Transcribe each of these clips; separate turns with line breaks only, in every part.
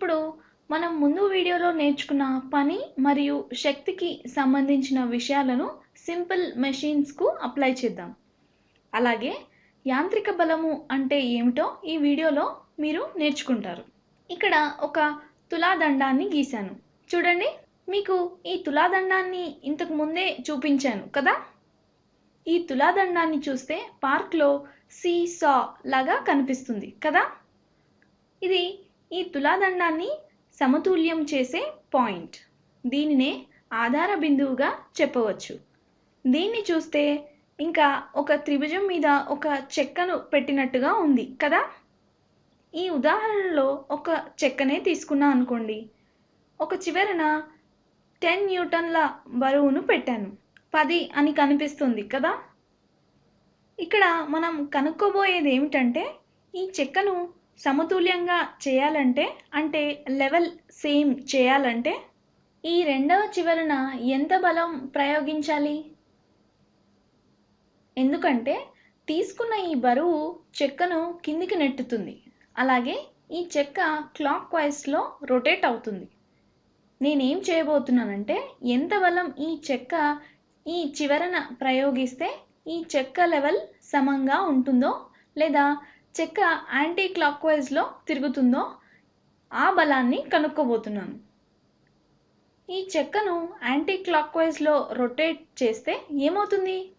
ఇప్పుడు మనం ముందు వీడియోలో నేర్చుకున్న పని మరియు శక్తికి సంబంధించిన విషయాలను సింపుల్ మెషిన్స్కు అప్లై చేద్దాం. అలాగే యాంత్రిక బలము అంటే ఏమిటో ఈ వీడియోలో మీరు నేర్చుకుంటారు. ఇక్కడ ఒక తులాదండాన్ని గీశాను. చూడండి మీకు ఈ తులాదండాన్ని ఇంతకు ముందే చూపించాను కదా? ఈ తులాదండాన్ని చూస్తే పార్క్లో సీ సా లాగా కనిపిస్తుంది కదా? ఇది ఈ తులాదండాన్ని సమతుల్యం చేసే పాయింట్. దీనినే ఆధార బిందువుగా చెప్పవచ్చు. దీన్ని చూస్తే ఇంకా ఒక త్రిభుజం మీద ఒక చెక్కను పెట్టినట్టుగా ఉంది కదా? ఈ ఉదాహరణలో ఒక చెక్కనే తీసుకున్నా అనుకోండి. ఒక చివరన టెన్ న్యూటన్ల బరువును పెట్టాను. పది అని కనిపిస్తుంది కదా? ఇక్కడ మనం కనుక్కోబోయేది ఏమిటంటే ఈ చెక్కను సమతుల్యంగా చేయాలంటే అంటే లెవెల్ సేమ్ చేయాలంటే ఈ రెండవ చివరన ఎంత బలం ప్రయోగించాలి? ఎందుకంటే తీసుకున్న ఈ బరువు చెక్కను కిందికి నెట్టుతుంది. అలాగే ఈ చెక్క క్లాక్ వైస్లో రొటేట్ అవుతుంది. నేనేం చేయబోతున్నానంటే ఎంత బలం ఈ చెక్క ఈ చివరన ప్రయోగిస్తే ఈ చెక్క లెవెల్ సమంగా ఉంటుందో లేదా చెక్క యాంటీ క్లాక్ వైజ్లో తిరుగుతుందో ఆ బలాన్ని కనుక్కోబోతున్నాను. ఈ చెక్కను యాంటీ క్లాక్ వైజ్లో రొటేట్ చేస్తే ఏమవుతుంది?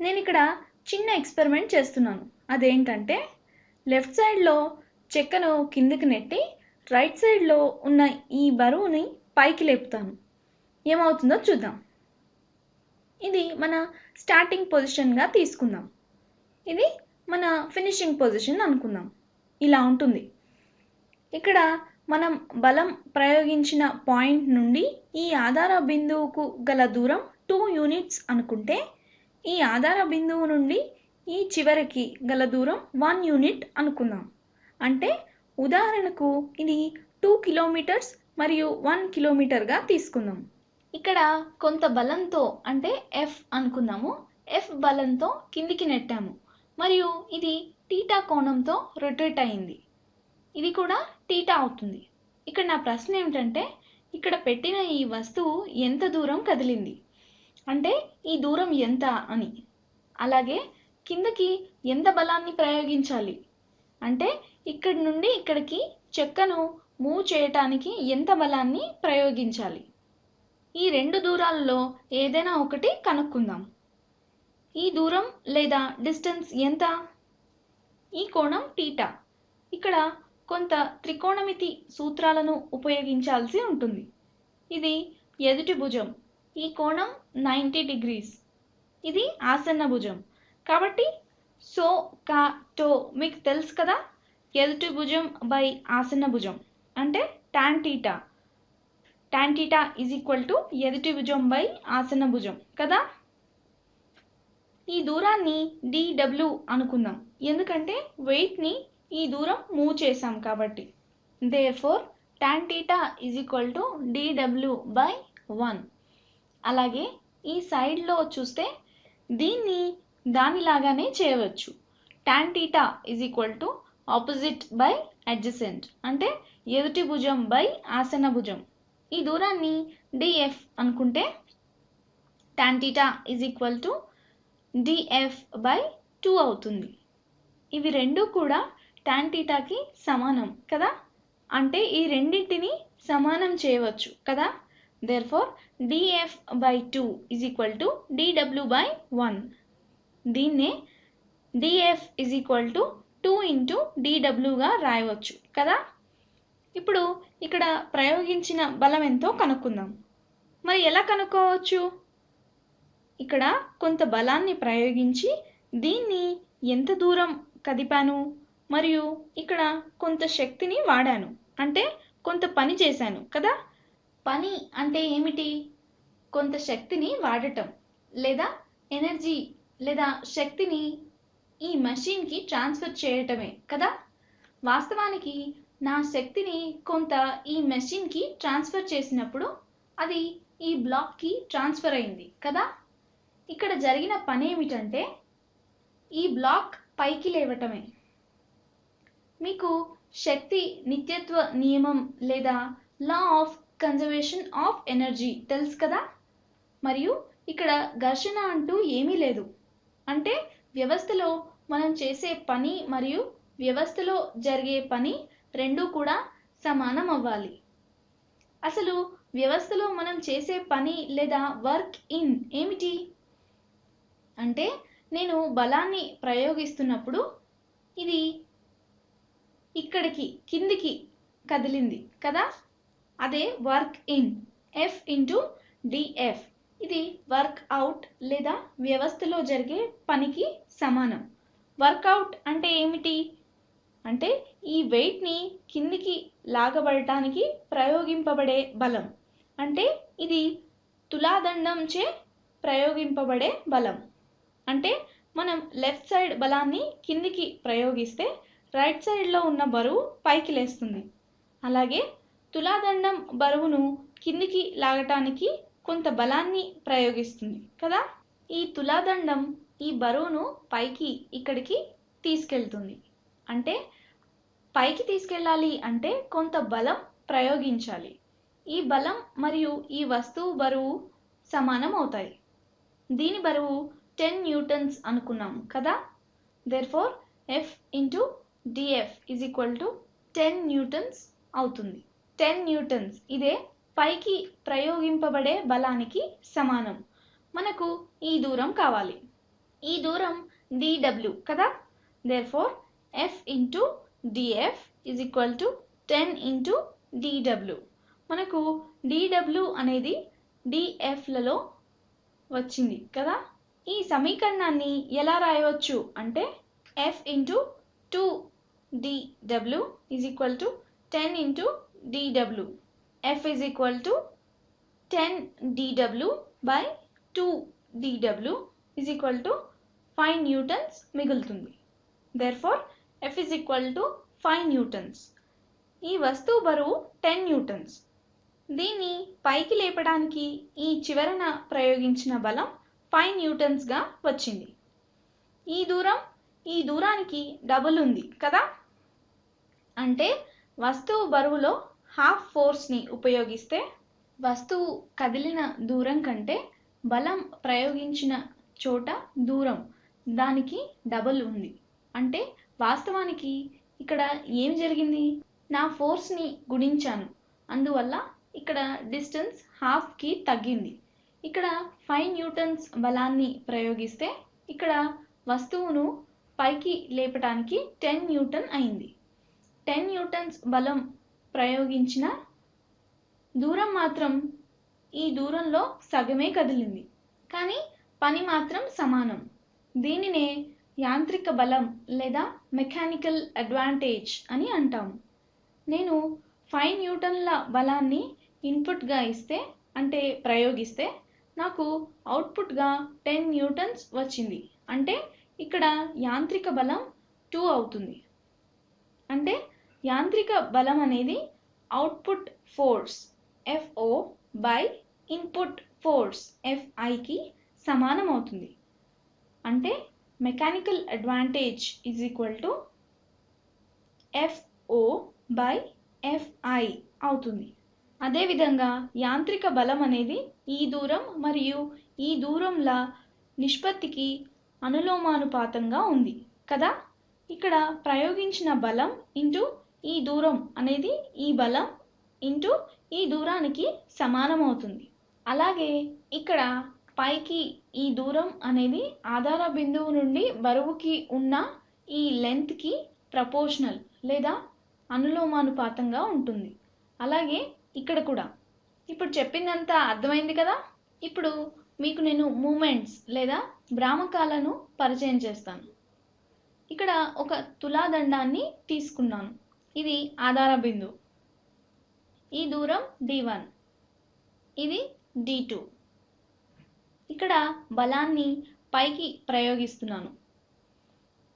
నేను ఇక్కడ చిన్న ఎక్స్పెరిమెంట్ చేస్తున్నాను. అదేంటంటే లెఫ్ట్ సైడ్లో చెక్కను కిందికి నెట్టి రైట్ సైడ్లో ఉన్న ఈ బరువుని పైకి లేపుతాను. ఏమవుతుందో చూద్దాం. ఇది మన స్టార్టింగ్ పొజిషన్గా తీసుకుందాం. ఇది మన ఫినిషింగ్ పొజిషన్ అనుకుందాం. ఇలా ఉంటుంది. ఇక్కడ మనం బలం ప్రయోగించిన పాయింట్ నుండి ఈ ఆధార బిందువుకు గల దూరం టూ యూనిట్స్ అనుకుంటే ఈ ఆధార బిందువు నుండి ఈ చివరికి గల దూరం వన్ యూనిట్ అనుకుందాం. అంటే ఉదాహరణకు ఇది టూ కిలోమీటర్స్ మరియు వన్ కిలోమీటర్గా తీసుకుందాం. ఇక్కడ కొంత బలంతో అంటే ఎఫ్ అనుకుందాము. ఎఫ్ బలంతో కిందికి నెట్టాము. మరియు ఇది టీటా కోణంతో రొటేట్ అయింది. ఇది కూడా టీటా అవుతుంది. ఇక్కడ నా ప్రశ్న ఏమిటంటే ఇక్కడ పెట్టిన ఈ వస్తువు ఎంత దూరం కదిలింది? అంటే ఈ దూరం ఎంత అని. అలాగే కిందకి ఎంత బలాన్ని ప్రయోగించాలి? అంటే ఇక్కడి నుండి ఇక్కడికి చెక్కను మూవ్ చేయటానికి ఎంత బలాన్ని ప్రయోగించాలి? ఈ రెండు దూరాల్లో ఏదైనా ఒకటి కనుక్కుందాం. ఈ దూరం లేదా డిస్టెన్స్ ఎంత? ఈ కోణం టీటా ఇక్కడ కొంత త్రికోణమితి సూత్రాలను ఉపయోగించాల్సి ఉంటుంది. ఇది ఎదుటి భుజం. ఈ కోణం నైంటీ డిగ్రీస్. ఇది ఆసన్న భుజం. కాబట్టి సో కా టో మీకు తెలుసు కదా? ఎదుటి భుజం బై ఆసన్న భుజం. అంటే tan theta tan theta is equal to ఎదుటి భుజం బై ఆసన్న భుజం. కదా? ఈ దూరాన్ని డిడబ్ల్యూ అనుకుందాం. ఎందుకంటే వెయిట్ని ఈ దూరం మూవ్ చేసాం కాబట్టి. Therefore tan theta is equal to DW by one అలాగే ఈ సైడ్లో చూస్తే దీన్ని దానిలాగానే చేయవచ్చు. Tan theta is equal to opposite by adjacent అంటే ఎదుటి భుజం బై ఆసన భుజం. ఈ దూరాన్ని డిఎఫ్ అనుకుంటే tan theta is equal to DF by two అవుతుంది. ఇవి రెండు కూడా టాన్ టీటాకి సమానం కదా? అంటే ఈ రెండింటిని సమానం చేయవచ్చు కదా? Therefore DF by two is equal to DW by one దీన్నే DF is equal to two into డిడబ్ల్యూగా రాయవచ్చు కదా? ఇప్పుడు ఇక్కడ ప్రయోగించిన బలం ఎంతో కనుక్కుందాం. మరి ఎలా కనుక్కోవచ్చు? ఇక్కడ కొంత బలాన్ని ప్రయోగించి దీన్ని ఎంత దూరం కదిపాను? మరియు ఇక్కడ కొంత శక్తిని వాడాను. అంటే కొంత పని చేశాను కదా? పని అంటే ఏమిటి? కొంత శక్తిని వాడటం లేదా ఎనర్జీ లేదా శక్తిని ఈ మషిన్కి ట్రాన్స్ఫర్ చేయటమే కదా? వాస్తవానికి నా శక్తిని కొంత ఈ మెషిన్కి ట్రాన్స్ఫర్ చేసినప్పుడు అది ఈ బ్లాక్కి ట్రాన్స్ఫర్ అయింది కదా? ఇక్కడ జరిగిన పని ఏమిటంటే ఈ బ్లాక్ పైకి లేవటమే. మీకు శక్తి నిత్యత్వ నియమం లేదా law of conservation of energy తెలుసు కదా? మరియు ఇక్కడ ఘర్షణ అంటూ ఏమీ లేదు. అంటే వ్యవస్థలో మనం చేసే పని మరియు వ్యవస్థలో జరిగే పని రెండూ కూడా సమానం అవ్వాలి. అసలు వ్యవస్థలో మనం చేసే పని లేదా వర్క్ ఇన్ ఏమిటి? అంటే నేను బలాన్ని ప్రయోగిస్తున్నప్పుడు ఇది ఇక్కడికి కిందికి కదిలింది కదా? అదే work in F into DF. ఇది వర్క్ అవుట్ లేదా వ్యవస్థలో జరిగే పనికి సమానం. వర్కౌట్ అంటే ఏమిటి? అంటే ఈ వెయిట్ని కిందికి లాగబడటానికి ప్రయోగింపబడే బలం. అంటే ఇది తులాదండంచే ప్రయోగింపబడే బలం. అంటే మనం లెఫ్ట్ సైడ్ బలాన్ని కిందికి ప్రయోగిస్తే రైట్ సైడ్లో ఉన్న బరువు పైకి లేస్తుంది. అలాగే తులాదండం బరువును కిందికి లాగటానికి కొంత బలాన్ని ప్రయోగిస్తుంది కదా? ఈ తులాదండం ఈ బరువును పైకి ఇక్కడికి తీసుకెళ్తుంది. అంటే పైకి తీసుకెళ్ళాలి అంటే కొంత బలం ప్రయోగించాలి. ఈ బలం మరియు ఈ వస్తువు బరువు సమానం అవుతాయి. దీని బరువు టెన్ న్యూటన్స్ అనుకున్నాం కదా? Therefore F into DF is equal to ten newtons అవుతుంది. టెన్ న్యూటన్స్ ఇదే పైకి ప్రయోగింపబడే బలానికి సమానం. మనకు ఈ దూరం కావాలి. ఈ దూరం డిడబ్ల్యూ కదా? Therefore F into DF is equal to ten into DW మనకు డిడబ్ల్యూ అనేది డిఎఫ్లలో వచ్చింది కదా? ఈ సమీకరణాన్ని ఎలా రాయవచ్చు? అంటే F into two DW is equal to ten into DW F is equal to ten DW by two DW is equal to five newtons మిగులుతుంది. Therefore F is equal to five newtons ఈ వస్తువు బరువు ten Newton's దీన్ని పైకి లేపడానికి ఈ చివరన ప్రయోగించిన బలం ఫైవ్ న్యూటన్స్గా వచ్చింది. ఈ దూరం ఈ దూరానికి డబుల్ ఉంది కదా? అంటే వస్తువు బరువులో హాఫ్ ఫోర్స్ని ఉపయోగిస్తే వస్తువు కదిలిన దూరం కంటే బలం ప్రయోగించిన చోట దూరం దానికి డబుల్ ఉంది. అంటే వాస్తవానికి ఇక్కడ ఏం జరిగింది? నా ఫోర్స్ని గుణించాను. అందువల్ల ఇక్కడ డిస్టెన్స్ హాఫ్కి తగ్గింది. ఇక్కడ ఫైవ్ న్యూటన్స్ బలాన్ని ప్రయోగిస్తే ఇక్కడ వస్తువును పైకి లేపటానికి టెన్ న్యూటన్ అయింది. టెన్ న్యూటన్స్ బలం ప్రయోగించిన దూరం మాత్రం ఈ దూరంలో సగమే కదిలింది. కానీ పని మాత్రం సమానం. దీనినే యాంత్రిక బలం లేదా మెకానికల్ అడ్వాంటేజ్ అని అంటాము నేను ఫైవ్ న్యూటన్ల బలాన్ని ఇన్పుట్గా ఇస్తే అంటే ప్రయోగిస్తే నాకు అవుట్పుట్గా టెన్ న్యూటన్స్ వచ్చింది. అంటే ఇక్కడ యాంత్రిక బలం టూ అవుతుంది. అంటే యాంత్రిక బలం అనేది output force FO by input force ఎఫ్ఐకి సమానం అవుతుంది. అంటే mechanical advantage is equal to FO by FI అవుతుంది. అదేవిధంగా యాంత్రిక బలం అనేది ఈ దూరం మరియు ఈ దూరంల నిష్పత్తికి అనులోమానుపాతంగా ఉంది కదా? ఇక్కడ ప్రయోగించిన బలం ఇంటూ ఈ దూరం అనేది ఈ బలం ఇంటూ ఈ దూరానికి సమానం అవుతుంది అలాగే ఇక్కడ పైకి ఈ దూరం అనేది ఆధార బిందువు నుండి బరువుకి ఉన్న ఈ లెంత్కి ప్రపోర్షనల్ లేదా అనులోమానుపాతంగా ఉంటుంది. అలాగే ఇక్కడ కూడా. ఇప్పుడు చెప్పిందంతా అర్థమైంది కదా? ఇప్పుడు మీకు నేను మూమెంట్స్ లేదా భ్రామకాలను పరిచయం చేస్తాను. ఇక్కడ ఒక తులాదండాన్ని తీసుకున్నాను. ఇది ఆధార బిందు ఈ దూరం డి వన్. ఇది డి టూ. ఇక్కడ బలాన్ని పైకి ప్రయోగిస్తున్నాను.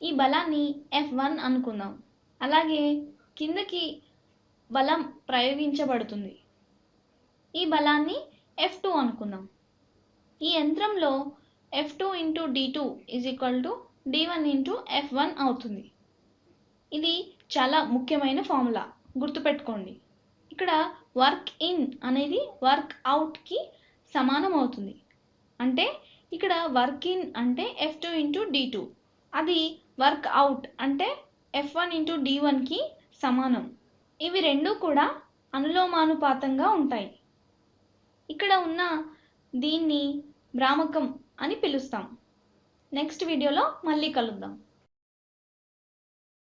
ఈ బలాన్ని ఎఫ్ వన్ అనుకుందాం. అలాగే కిందకి బలం ప్రయోగించబడుతుంది. ఈ బలాన్ని ఎఫ్ టూ అనుకుందాం. ఈ యంత్రంలో F two into D two is equal to D one into F one అవుతుంది. ఇది చాలా ముఖ్యమైన ఫార్ములా. గుర్తుపెట్టుకోండి. ఇక్కడ వర్క్ ఇన్ అనేది వర్క్ అవుట్కి సమానం అవుతుంది. అంటే ఇక్కడ వర్క్ ఇన్ అంటే F two into D two అది వర్క్ అవుట్ అంటే ఎఫ్ వన్ ఇంటూ డి వన్కి సమానం. ఇవి రెండు కూడా అనులోమానుపాతంగా ఉంటాయి. ఇక్కడ ఉన్న దీన్ని భ్రామకం అని పిలుస్తాం. నెక్స్ట్ వీడియోలో మళ్ళీ కలుద్దాం.